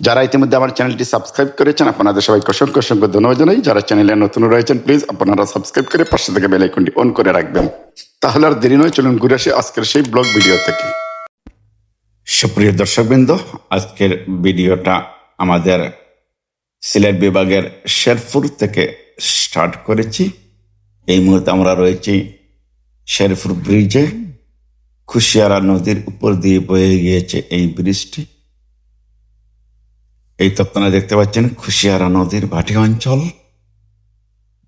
যারা ইতিমধ্যে আমার চ্যানেলটি সাবস্ক্রাইব করেছেন, আপনাদের সবাইকে অসংখ্য অসংখ্য ধন্যবাদ জানাই। যারা চ্যানেলে নতুন রয়েছেন প্লিজ আপনারা সাবস্ক্রাইব করে পাশে থেকে বেল আইকনটি অন করে রাখবেন। তাহলে আর দেরি নয়, চলুন ঘুরে আসি আজকের সেই ব্লগ ভিডিও থেকে। সুপ্রিয় দর্শকবৃন্দ, আজকের ভিডিওটা আমাদের সিলেট বিভাগের শেরপুর থেকে স্টার্ট করেছি। এই মুহূর্তে আমরা রয়েছি শেরপুর ব্রিজে খুশিয়ারা নদীর উপর দিয়ে বয়ে গিয়েছে এই ব্রিজটি এই তো আপনারা দেখতে পাচ্ছেন, খুশিয়ারা নদীর ভাটি অঞ্চল।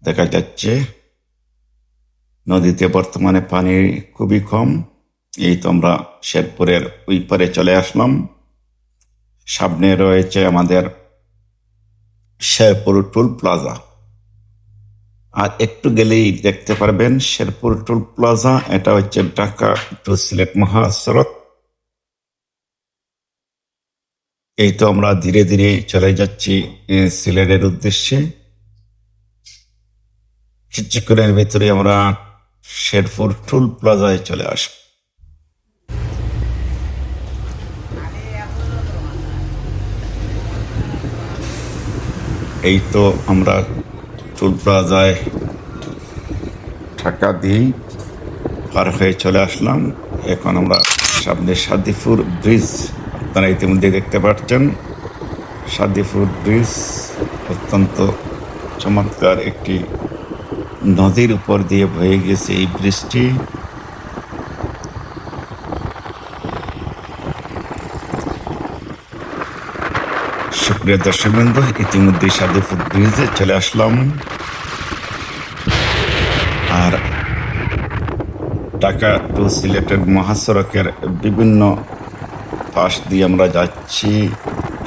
দেখা যাচ্ছে, নদীতে বর্তমানে পানি খুবই কম। এই তো আমরা শেরপুরের ওই পারে চলে আসলাম। সামনে রয়েছে আমাদের শেরপুর টুল প্লাজা। আর একটু গেলেই দেখতে পারবেন, শেরপুর টুল প্লাজা, এটা হচ্ছে ঢাকা টু সিলেট মহাসড়ক। এই তো আমরা ধীরে ধীরে চলে যাচ্ছি সিলেটের উদ্দেশ্যে। কিছুক্ষণের ভেতরে আমরা শেরপুর টুল প্লাজায় চলে আসব। এই তো আমরা টুল প্লাজায় টাকা দিয়েই পার হয়ে চলে আসলাম। এখন আমরা সামনে সাদিপুর ব্রিজ। আপনারা ইতিমধ্যে দেখতে পাচ্ছেন সাদিপুর ব্রিজ অত্যন্ত চমৎকার একটি নদীর উপর দিয়ে বয়ে গেছে এই ব্রিজটি। সুপ্রিয় দর্শকবৃন্দ ইতিমধ্যে সাদিপুর ব্রিজে চলে আসলাম। আর ঢাকা টু সিলেটের মহাসড়কের বিভিন্ন পাশ দিয়ে আমরা যাচ্ছি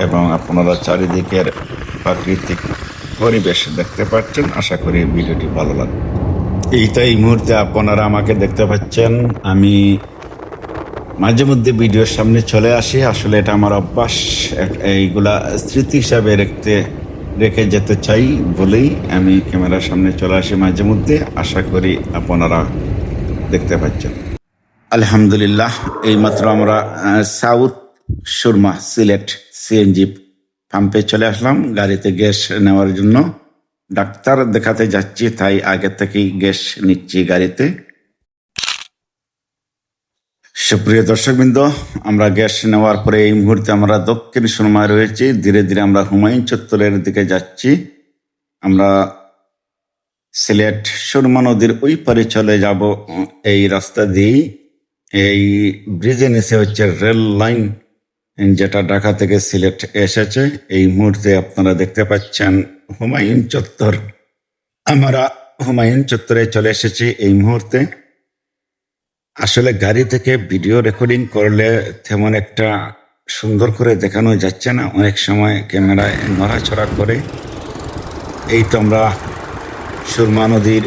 এবং আপনারা চারিদিকের প্রাকৃতিক পরিবেশ দেখতে পাচ্ছেন। আশা করি ভিডিওটি ভালো লাগবে। এইটা এই মুহূর্তে আপনারা আমাকে দেখতে পাচ্ছেন। আমি মাঝে মধ্যে ভিডিওর সামনে চলে আসি। আসলে এটা আমার অভ্যাস। এইগুলা স্মৃতি হিসাবে রেখতে, রেখে যেতে চাই বলেই আমি ক্যামেরার সামনে চলে আসি মাঝে মধ্যে। আশা করি আপনারা দেখতে পাচ্ছেন। আলহামদুলিল্লাহ, এইমাত্র আমরা সাউথ সুরমা সিলেট সিএনজি পাম্পে চলে আসলাম। গাড়িতে গ্যাস নেওয়ার জন্য ডাক্তার দেখাতে যাচ্ছি, তাই আগে থেকেই গ্যাস নিচ্ছি গাড়িতে। সুপ্রিয় দর্শকবৃন্দ, আমরা গ্যাস নেওয়ার পরে এই মুহূর্তে আমরা দক্ষিণ সুরমায় রয়েছি। ধীরে ধীরে আমরা হুমায়ুন চত্বরের দিকে যাচ্ছি। আমরা সিলেট সুরমা নদীর ওই পারে চলে যাব, এই রাস্তা দিয়েই। এই ব্রিজের নিচে হচ্ছে রেল লাইন যেটা ঢাকা থেকে সিলেট এসেছে। এই মুহূর্তে আপনারা দেখতে পাচ্ছেন হুমায়ুন চত্বর। আমরা হুমায়ুন চত্বরে চলে এসেছি এই মুহূর্তে। আসলে গাড়ি থেকে ভিডিও রেকর্ডিং করলে তেমন একটা সুন্দর করে দেখানো যাচ্ছে না। অনেক সময় ক্যামেরায় নড়াচড়া করে। এই তো আমরা সুরমা নদীর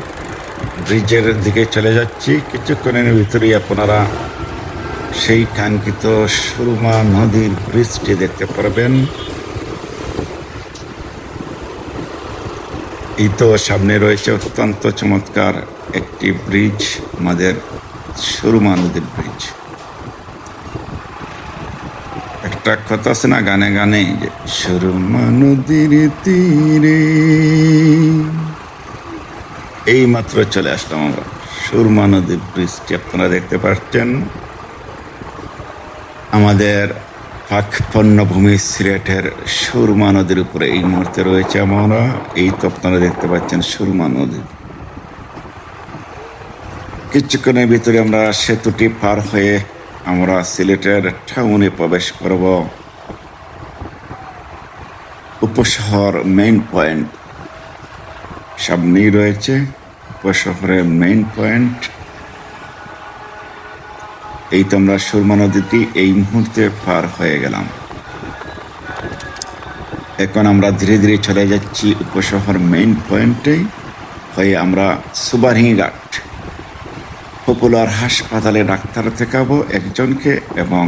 ব্রিজের দিকে চলে যাচ্ছি। কিছুক্ষণের ভিতরেই আপনারা সেই কাঙ্ক্ষিত সুরমা নদীর ব্রিজটি দেখতে পারবেন। এই তো সামনে রয়েছে অত্যন্ত চমৎকার একটি ব্রিজ, আমাদের সুরমা নদীর ব্রিজ। একটা কথা আছে না, গানে গানে, যে সুরমা নদীর তীরে এই মাত্র চলে আসলাম আমরা। সুরমা নদীর ব্রিজটি আপনারা দেখতে পাচ্ছেন। আমাদের পাক পণ্যভূমি সিলেটের সুরমা নদীর উপরে এই মুহূর্তে রয়েছে আমরা। এই তো আপনারা দেখতে পাচ্ছেন সুরমা নদী। কিছুক্ষণের ভিতরে আমরা সেতুটি পার হয়ে আমরা সিলেটের টাউনে প্রবেশ করব। উপশহর মেইন পয়েন্ট সামনেই রয়েছে উপশহরের মেইন পয়েন্ট। এই তো আমরা সুরমা নদীটি এই মুহূর্তে পার হয়ে গেলাম। এখন আমরা ধীরে ধীরে চলে যাচ্ছি উপশহর মেইন পয়েন্টে, হয়ে আমরা সুবারহি ঘাট। পপুলার হাসপাতালে ডাক্তার দেখাবো একজনকে এবং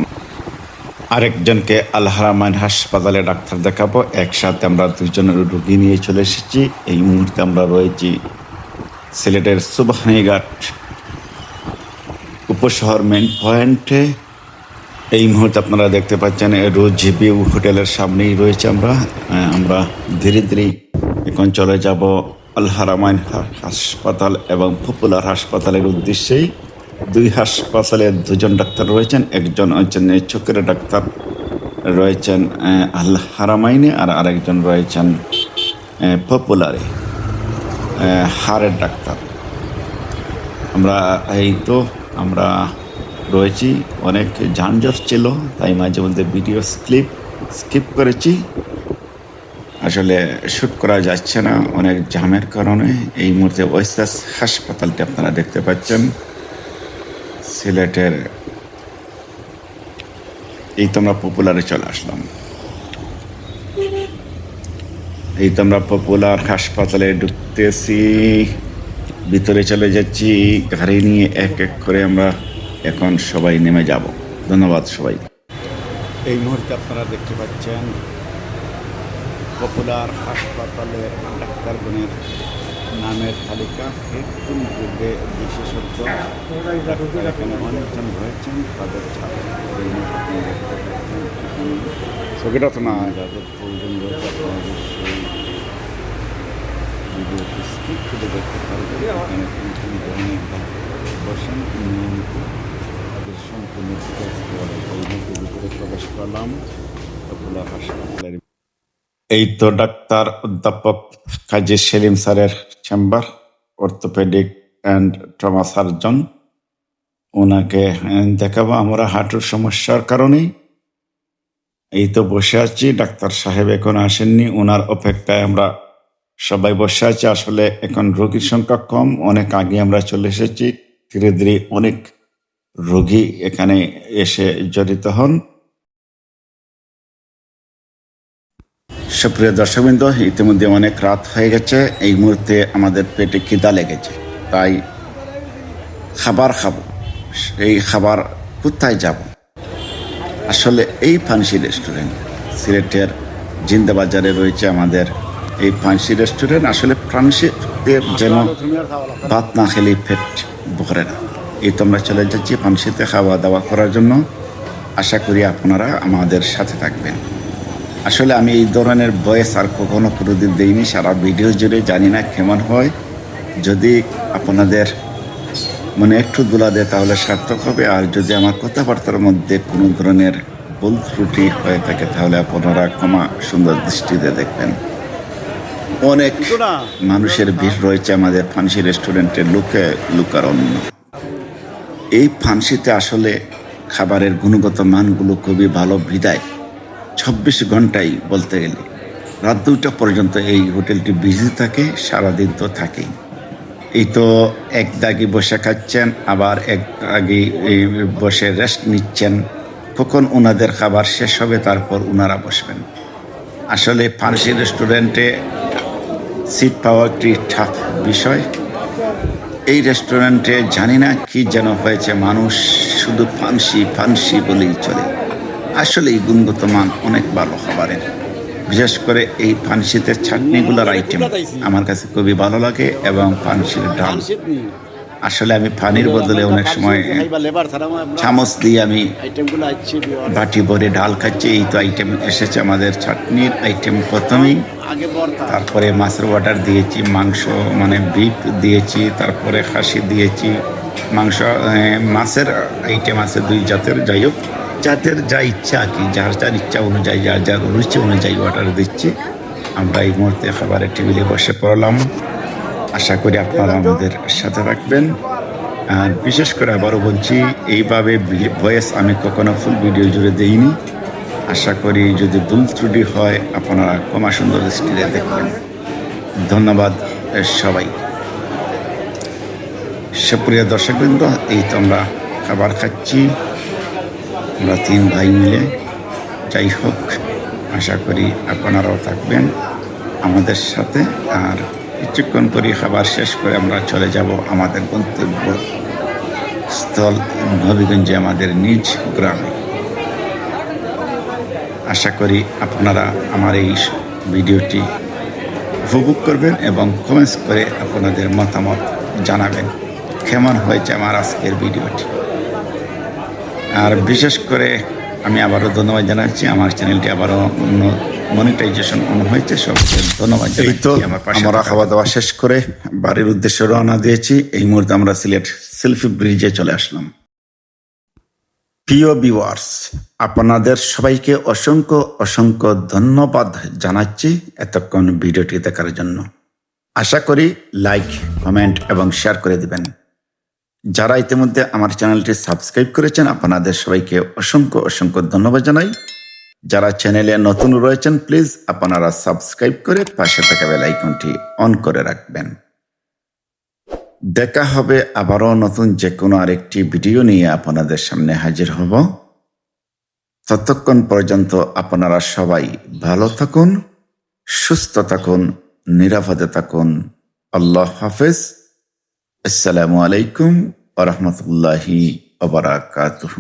আরেকজনকে আল হারামাইন হাসপাতালে ডাক্তার দেখাবো। একসাথে আমরা দুজনের রুগী নিয়ে চলে এসেছি। এই মুহূর্তে আমরা রয়েছি সিলেটের সুবাহানিঘাট উপশহর মেন পয়েন্টে। এই মুহূর্তে আপনারা দেখতে পাচ্ছেন রোজ ভিউ হোটেলের সামনেই রয়েছে আমরা। আমরা ধীরে ধীরে এখন চলে যাব আল হারামাইন হাসপাতাল এবং পপুলার হাসপাতালের উদ্দেশ্যেই। দুই হাসপাতালে দুজন ডাক্তার রয়েছেন, একজন হচ্ছেন চোখের ডাক্তার রয়েছেন আল হারামাইনে আর আরেকজন রয়েছেন পপুলারে হাড়ের ডাক্তার। আমরা এই তো আমরা রয়েছি, অনেক যানজট ছিল, তাই মাঝে মধ্যে ভিডিও স্লিপ স্কিপ করেছি। আসলে শ্যুট করা যাচ্ছে না, অনেক জামের কারণে। এই মুহূর্তে ওয়েস্টাস হাসপাতালটি আপনারা দেখতে পাচ্ছেন। সিলেটের এই তো আমরা পপুলারে চলে আসলাম। এই তো আমরা পপুলার হাসপাতালে ঢুকতেছি, ভিতরে চলে যাচ্ছি, গাড়ি নিয়ে এক এক করে আমরা এখন সবাই নেমে যাব। ধন্যবাদ সবাই। এই মুহূর্তে আপনারা দেখতে পাচ্ছেন পপুলার হাসপাতালের ডাক্তারগণের নামের তালিকা একদম যুগে বিশেষজ্ঞ এখানে অনেকজন রয়েছেন, তাদের এই তো ডাক্তার অধ্যাপক কাজী সেলিম স্যারের chamber orthopaedic and trauma surgeon ওনাকে দেখাবো আমরা হাঁটুর সমস্যার কারণেই। এই তো বসে আছি, ডাক্তার সাহেব এখন আসেননি, ওনার অপেক্ষায় আমরা সবাই বসে আছি। আসলে এখন রোগীর সংখ্যা কম, অনেক আগে আমরা চলে এসেছি, ধীরে ধীরে অনেক রোগী এখানে এসে জড়িত হন। সুপ্রিয় দর্শকবৃন্দ, ইতিমধ্যে অনেক রাত হয়ে গেছে। এই মুহূর্তে আমাদের পেটে খিদা লেগেছে। তাই খাবার খাব। সেই খাবার কোথায় যাব? আসলে এই ফান্সি রেস্টুরেন্ট, সিলেটের জিন্দাবাজারে রয়েছে আমাদের এই ফান্সি রেস্টুরেন্ট। আসলে ফান্সিতে যেন ভাত না খেলে পেট ভরে না। এই তো আমরা চলে যাচ্ছি ফান্সিতে খাওয়া দাওয়া করার জন্য। আশা করি আপনারা আমাদের সাথে থাকবেন। আসলে আমি এই ধরনের বয়স আর কখনো কোনোদিন দিইনি সারা ভিডিও জুড়ে জানি না কেমন হয়। যদি আপনাদের মানে একটু দোলা দেয় তাহলে সার্থক হবে আর যদি আমার কথাবার্তার মধ্যে কোনো ধরনের ভুল ত্রুটি হয়ে থাকে তাহলে আপনারা ক্ষমা সুন্দর দৃষ্টিতে দেখবেন। অনেক মানুষের ভিড় রয়েছে আমাদের ফান্সি রেস্টুরেন্টের লুকে লুকার অন্য এই ফান্সিতে আসলে খাবারের গুণগত মানগুলো খুবই ভালো বিদায়। চব্বিশ ঘন্টাই বলতে গেলে। রাত দুটা পর্যন্ত এই হোটেলটি বিজি থাকে, সারাদিন তো থাকেই। এই তো এক দাগি বসে খাচ্ছেন, আবার এক দাগি বসে রেস্ট নিচ্ছেন। কখন ওনাদের খাবার শেষ হবে তারপর ওনারা বসবেন। আসলে ফার্সি রেস্টুরেন্টে সিট পাওয়া একটি টাফ বিষয়। এই রেস্টুরেন্টে জানি না কি যেন হয়েছে, মানুষ শুধু ফান্সি ফান্সি বলেই চলে। আসলে এই গুণগত মান অনেক ভালো খাবারের বিশেষ করে এই ফান্সিতে চাটনিগুলোর আইটেম আমার কাছে খুবই ভালো লাগে এবং ফান্সির ডাল। আসলে আমি পানির বদলে অনেক সময় চামচ দিয়ে আমি বাটি ভরে ডাল খাচ্ছি এই তো আইটেম এসেছে আমাদের চাটনির আইটেম প্রথমেই। তারপরে মাছের অর্ডার দিয়েছি মাংস মানে বিফ দিয়েছি তারপরে খাসি দিয়েছি। মাংস মাছের আইটেম আছে দুই জাতের যাই হোক। যাদের যা ইচ্ছা আর কি, যার যার ইচ্ছা অনুযায়ী, যার যার রুচি অনুযায়ী অর্ডার দিচ্ছি। আমরা এই মুহূর্তে খাবারের টেবিলে বসে পড়লাম। আশা করি আপনারা আমাদের সাথে রাখবেন আর বিশেষ করে আবারও বলছি, এইভাবে ভয়েস আমি কখনো ফুল ভিডিও জুড়ে দেইনি। আশা করি যদি ভুল ত্রুটি হয়, আপনারা ক্ষমা সুন্দর দৃষ্টিতে দেখবেন। ধন্যবাদ সবাই। সুপ্রিয় দর্শকবৃন্দ, এই তো আমরা খাবার খাচ্ছি। আমরা তিন ভাই মিলে যাই হোক, আশা করি আপনারাও থাকবেন আমাদের সাথে। আর কিছুক্ষণ পরে খাবার শেষ করে আমরা চলে যাব আমাদের গন্তব্য স্থল নবীগঞ্জে আমাদের নিজ গ্রামে। আশা করি আপনারা আমার এই ভিডিওটি উপভোগ করবেন এবং কমেন্টস করে আপনাদের মতামত জানাবেন। কেমন হয়েছে আমার আজকের ভিডিওটি? আর বিশেষ করে আমি আবারও ধন্যবাদ জানাচ্ছি আমার চ্যানেলটি আবারও মনিটাইজেশন অন হয়েছে সবকে ধন্যবাদ এই তো আমরা খাওয়া দাওয়া শেষ করে বাড়ির উদ্দেশ্যে রওনা দিয়েছি। এই মুহূর্তে আমরা সিলেট সেলফি ব্রিজে চলে আসলাম। প্রিয় ভিউয়ার্স আপনাদের সবাইকে অসংখ্য অসংখ্য ধন্যবাদ জানাচ্ছি এতক্ষণ ভিডিওটি দেখার জন্য। আশা করি লাইক কমেন্ট এবং শেয়ার করে দিবেন। যারা ইতিমধ্যে আমার চ্যানেলটি সাবস্ক্রাইব করেছেন, আপনাদের সবাইকে অসংখ্য অসংখ্য ধন্যবাদ জানাই। যারা চ্যানেলে নতুন রয়েছেন, প্লিজ আপনারা সাবস্ক্রাইব করে পাশে থাকা বেল আইকনটি অন করে রাখবেন। দেখা হবে আবারও নতুন যে কোনো আরেকটি ভিডিও নিয়ে আপনাদের সামনে হাজির হব। ততক্ষণ পর্যন্ত আপনারা সবাই ভালো থাকুন, সুস্থ থাকুন, নিরাপদে থাকুন। আল্লাহ হাফেজ। আসসালামু আলাইকুম আরহামতুল্লাহি আবরাকাতুহ